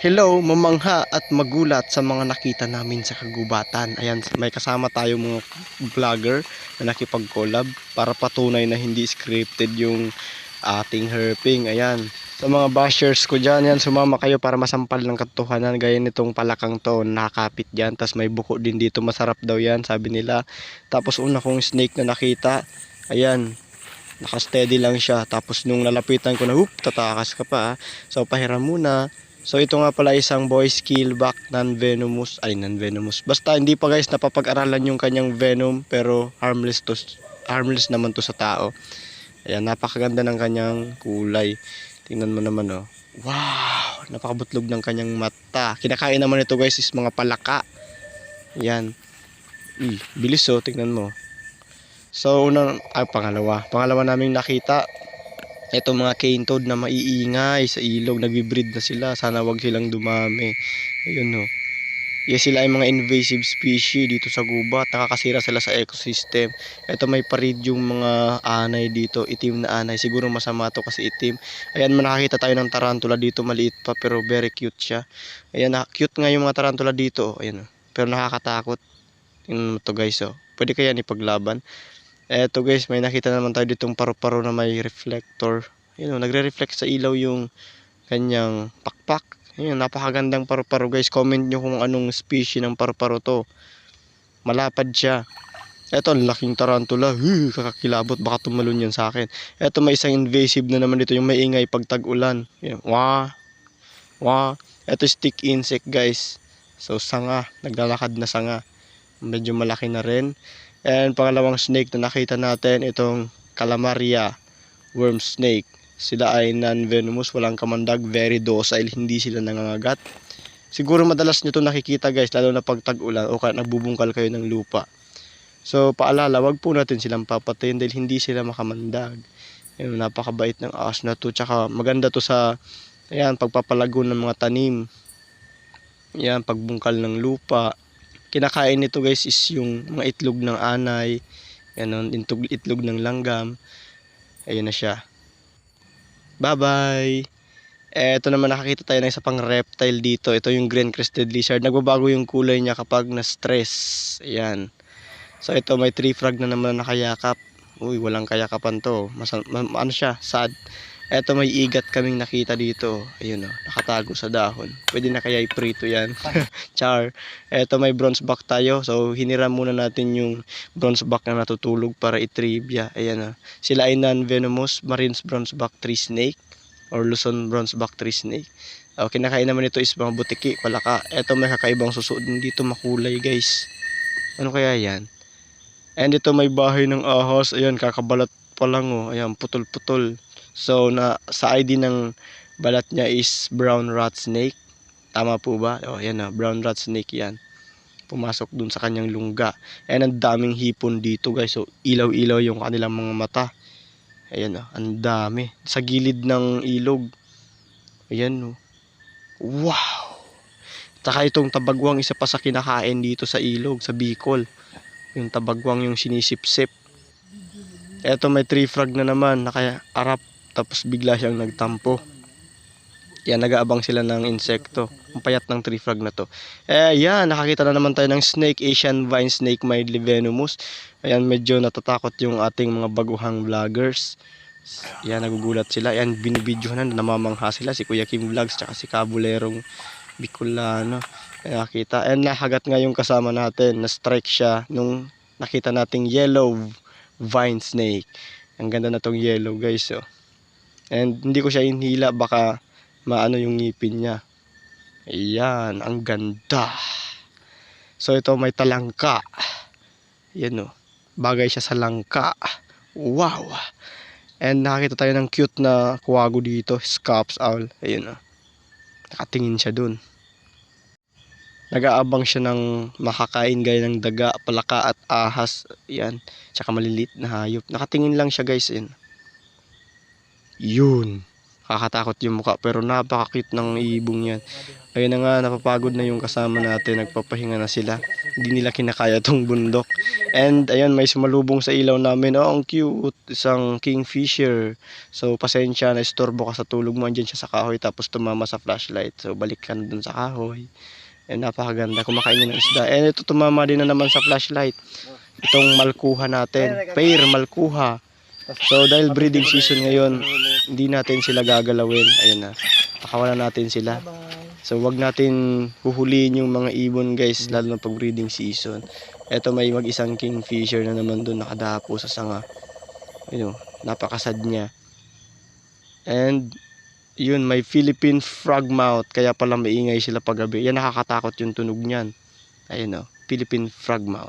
Hello, mamangha at magulat sa mga nakita namin sa kagubatan. Ayan, may kasama tayo mga vlogger na nakipag-collab para patunay na hindi scripted yung ating herping. Ayan, sa mga bashers ko dyan, yan, sumama kayo para masampal ng katotohanan. Gaya nitong palakang to, nakakapit dyan. Tapos may buko din dito, masarap daw yan, sabi nila. Tapos una kong snake na nakita, ayan, nakasteady lang siya. Tapos nung lalapitan ko na, whoop, tatakas ka pa. So pahiram muna. So ito nga pala isang boy skillback non-venomous, ay non-venomous. Basta hindi pa guys napapag-aralan yung kanyang venom pero harmless to harmless naman to sa tao. Ayan, napakaganda ng kanyang kulay. Tingnan mo naman oh. Wow, napakabutlog ng kanyang mata. Kinakain naman ito guys is mga palaka. Yan. Uy, bilis oh, tingnan mo. So, unang, ay, pangalawa. Pangalawa naming nakita, ito mga cane toad na maiingay sa ilog, nagbibreed na sila. Sana wag silang dumami. Ayun no. Yes, sila ay mga invasive species dito sa gubat. Nakakasira sila sa ecosystem. Ito may parid yung mga anay dito, itim na anay. Siguro masama to kasi itim. Ayan, nakakita tayo ng tarantula dito, maliit pa pero very cute siya. Ayan, na- cute nga yung mga tarantula dito. oh. Ayan, oh. pero nakakatakot. Tingnan mo to guys, oh. Pwede kaya ipaglaban. Eto guys, may nakita naman tayo ditong paru-paro na may reflector. Yun, oh, nagre-reflect sa ilaw yung kanyang pakpak. Yun, napakagandang paru-paro guys. Comment nyo kung anong species ng paru-paro to. Malapad siya. Eto, laking tarantula. Huh, kakakilabot. Baka tumalon yan sa akin. Eto, may isang invasive na naman dito. Yung maingay pag tag-ulan. Wah. Wah. Eto, stick insect guys. So, sanga. Naglalakad na sanga. Medyo malaki na rin. And pangalawang snake na nakita natin, itong Calamaria worm snake. Sila ay non-venomous, walang kamandag, very docile, hindi sila nangangagat. Siguro madalas nyo to nakikita guys, lalo na pag tag-ulan o kaya nagbubungkal kayo ng lupa. So paalala, wag po natin silang papatayin dahil hindi sila makamandag. Ayun, napakabait ng ahas na to. Tsaka maganda to sa ayan, pagpapalago ng mga tanim. Ayan, pagbungkal ng lupa kinakain nito guys is yung mga itlog ng anay, ganun, itlog, itlog ng langgam. Ayun na siya. Bye-bye! Eto naman nakakita tayo ng isa pang reptile dito. Ito yung green crested lizard. Nagbabago yung kulay niya kapag na-stress. Ayan. So ito may tree frog na naman na nakayakap. Uy, walang kayakapan to. Mas, ma- ano siya? Sad. Eto may igat kaming nakita dito. Ayun oh, nakatago sa dahon. Pwede na kaya i-prito yan. Char. Eto may bronze back tayo. So hiniram muna natin yung bronze back na natutulog para i-trivia. Ayan ah. Sila ay non-venomous Marines bronze back tree snake or Luzon bronze back tree snake. Oh, kinakain naman ito is mga butiki, palaka. Eto may kakaibang suso din dito makulay guys. Ano kaya yan? And ito may bahay ng ahas. Ayan, kakabalat pa lang oh. Ayan, putol-putol. So, na, sa ID ng balat niya is brown rat snake. Tama po ba? Oh, yan na, brown rat snake yan. Pumasok dun sa kanyang lungga. And ang daming hipon dito guys. So, ilaw-ilaw yung kanilang mga mata. Ayan o, ang dami. Sa gilid ng ilog. Ayan o. Wow! Tsaka itong tabagwang isa pa sa kinakain dito sa ilog, sa Bicol. Yung tabagwang yung sinisip-sip. Eto may tree frog na naman, nakaarap tapos bigla siyang nagtampo. Yan, nag-aabang sila ng insekto. Ang payat ng tree frog na to. Eh, yan, nakakita na naman tayo ng snake, Asian vine snake mildly venomous. Ayan, medyo natatakot yung ating mga baguhang vloggers. Yan, nagugulat sila. Yan, binibidyohan na namamangha sila. Si Kuya Kim Vlogs, tsaka si Kabulerong Bicolano. Nakita. And nahagat nga yung kasama natin. Na-strike siya nung nakita nating yellow vine snake. Ang ganda na tong yellow guys. Oh. And hindi ko siya inhila. Baka maano yung ngipin niya. Ayan. Ang ganda. So ito may talangka. Yan oh. Bagay siya sa langka. Wow. And nakakita tayo ng cute na kuwago dito. Scops owl. Ayun oh. Nakatingin siya dun. Nag-aabang siya ng makakain gaya ng daga, palaka at ahas. Yan. Tsaka malilit na hayop. Nakatingin lang siya guys. Yan. Yun. Kakatakot yung mukha pero napakakit ng ibong yan. Ayun na nga, napapagod na yung kasama natin, nagpapahinga na sila. Hindi nila kinakaya tong bundok. And ayun, may sumalubong sa ilaw namin. Oh, ang cute. Isang kingfisher. So, pasensya na istorbo ka sa tulog mo. Andyan siya sa kahoy tapos tumama sa flashlight. So, balik ka na dun sa kahoy. And napakaganda. Kumakain ng isda. And ito tumama din na naman sa flashlight. Itong malkuha natin. Pair, malkuha. So, dahil breeding season ngayon, hindi natin sila gagalawin. Ayun na. Pakawalan natin sila. So, wag natin huhulihin yung mga ibon guys, lalo na pag breeding season. Eto may mag-isang kingfisher na naman doon nakadapo sa sanga. Yun o, napakasad niya. And, yun, may Philippine frogmouth, kaya pala maingay sila paggabi. Yan nakakatakot yung tunog niyan. Ayun o, Philippine frogmouth.